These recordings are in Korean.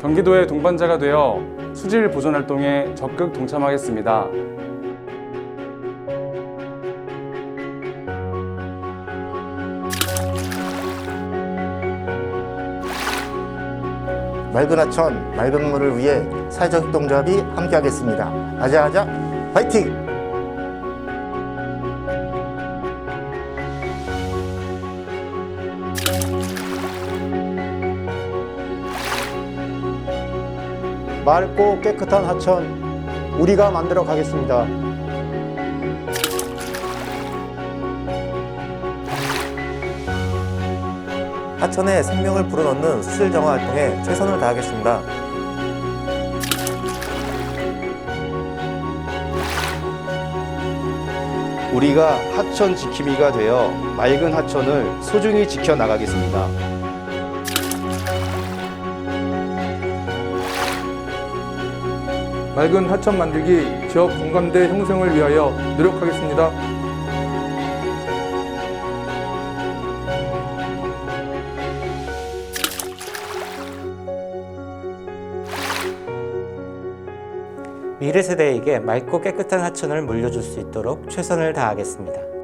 경기도의 동반자가 되어 수질 보존 활동에 적극 동참하겠습니다. 맑은 하천, 맑은 물을 위해 사회적 동조합이 함께하겠습니다. 아자아자, 화이팅! 맑고 깨끗한 하천 우리가 만들어 가겠습니다. 하천에 생명을 불어넣는 수질 정화 활동에 최선을 다하겠습니다. 우리가 하천 지킴이가 되어 맑은 하천을 소중히 지켜 나가겠습니다. 맑은 하천 만들기 지역 공감대 형성을 위하여 노력하겠습니다. 미래 세대에게 맑고 깨끗한 하천을 물려줄 수 있도록 최선을 다하겠습니다.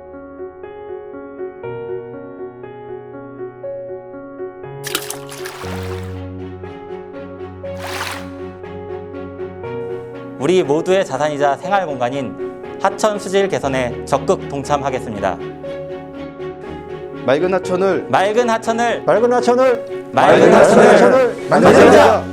우리 모두의 자산이자 생활 공간인 하천 수질 개선에 적극 동참하겠습니다. 맑은 하천을 맑은 하천을 맑은 하천을 맑은 하천을 만들자!